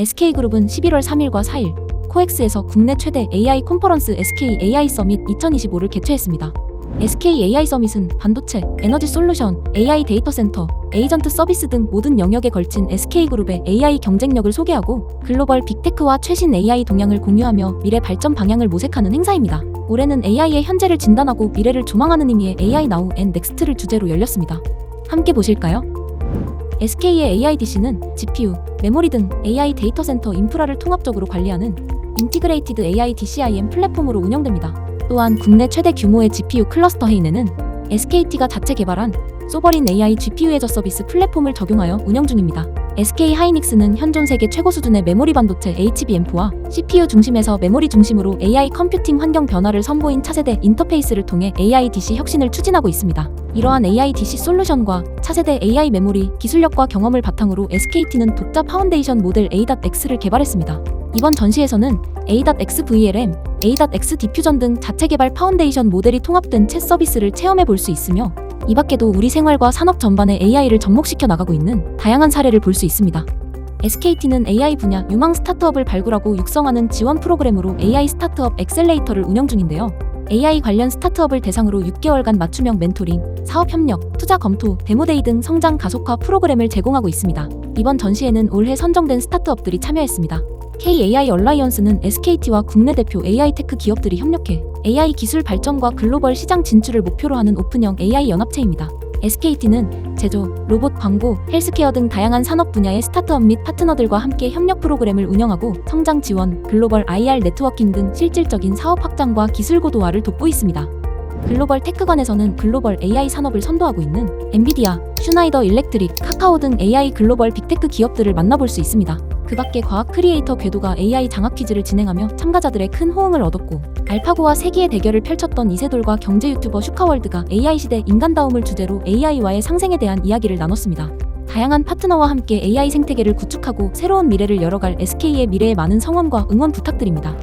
SK그룹은 11월 3일과 4일 코엑스에서 국내 최대 AI 컨퍼런스 SK AI 서밋 2025를 개최했습니다. SK AI 서밋은 반도체, 에너지 솔루션, AI 데이터 센터, 에이전트 서비스 등 모든 영역에 걸친 SK그룹의 AI 경쟁력을 소개하고 글로벌 빅테크와 최신 AI 동향을 공유하며 미래 발전 방향을 모색하는 행사입니다. 올해는 AI의 현재를 진단하고 미래를 조망하는 의미의 AI Now and Next를 주제로 열렸습니다. 함께 보실까요? SK의 AIDC는 GPU, 메모리 등 AI 데이터 센터 인프라를 통합적으로 관리하는 인티그레이티드 AI DCIM 플랫폼으로 운영됩니다. 또한 국내 최대 규모의 GPU 클러스터 헤이네는 SKT가 자체 개발한 소버린 AI GPU 애저 서비스 플랫폼을 적용하여 운영 중입니다. SK 하이닉스는 현존 세계 최고 수준의 메모리 반도체 HBM4와 CPU 중심에서 메모리 중심으로 AI 컴퓨팅 환경 변화를 선보인 차세대 인터페이스를 통해 AI DC 혁신을 추진하고 있습니다. 이러한 AI DC 솔루션과 차세대 AI 메모리 기술력과 경험을 바탕으로 SKT는 독자 파운데이션 모델 A.X를 개발했습니다. 이번 전시에서는 A.XVLM, A.X 디퓨전 등 자체 개발 파운데이션 모델이 통합된 챗 서비스를 체험해 볼 수 있으며 이 밖에도 우리 생활과 산업 전반에 AI를 접목시켜 나가고 있는 다양한 사례를 볼 수 있습니다. SKT는 AI 분야 유망 스타트업을 발굴하고 육성하는 지원 프로그램으로 AI 스타트업 엑셀레이터를 운영 중인데요. AI 관련 스타트업을 대상으로 6개월간 맞춤형 멘토링, 사업 협력, 투자 검토, 데모데이 등 성장 가속화 프로그램을 제공하고 있습니다. 이번 전시에는 올해 선정된 스타트업들이 참여했습니다. KAI 얼라이언스는 SKT와 국내 대표 AI 테크 기업들이 협력해 AI 기술 발전과 글로벌 시장 진출을 목표로 하는 오픈형 AI 연합체입니다. SKT는 제조, 로봇 광고, 헬스케어 등 다양한 산업 분야의 스타트업 및 파트너들과 함께 협력 프로그램을 운영하고 성장 지원, 글로벌 IR 네트워킹 등 실질적인 사업 확장과 기술 고도화를 돕고 있습니다. 글로벌 테크관에서는 글로벌 AI 산업을 선도하고 있는 엔비디아, 슈나이더 일렉트릭, 카카오 등 AI 글로벌 빅테크 기업들을 만나볼 수 있습니다. 그 밖에 과학 크리에이터 궤도가 AI 장학 퀴즈를 진행하며 참가자들의 큰 호응을 얻었고 알파고와 세기의 대결을 펼쳤던 이세돌과 경제 유튜버 슈카월드가 AI 시대 인간다움을 주제로 AI와의 상생에 대한 이야기를 나눴습니다. 다양한 파트너와 함께 AI 생태계를 구축하고 새로운 미래를 열어갈 SK의 미래에 많은 성원과 응원 부탁드립니다.